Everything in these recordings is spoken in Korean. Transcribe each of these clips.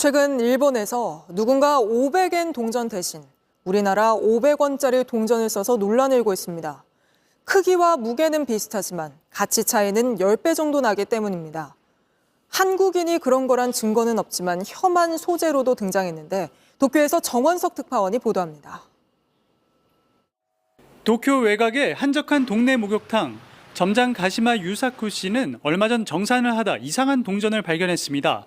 최근 일본에서 누군가 500엔 동전 대신 우리나라 500원짜리 동전을 써서 논란이 일고 있습니다. 크기와 무게는 비슷하지만 가치 차이는 10배 정도 나기 때문입니다. 한국인이 그런 거란 증거는 없지만 혐한 소재로도 등장했는데 도쿄에서 정원석 특파원이 보도합니다. 도쿄 외곽의 한적한 동네 목욕탕. 점장 가시마 유사쿠 씨는 얼마 전 정산을 하다 이상한 동전을 발견했습니다.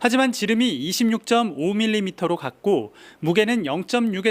하지만 지름이 26.5mm로 같고 무게는 0.6에서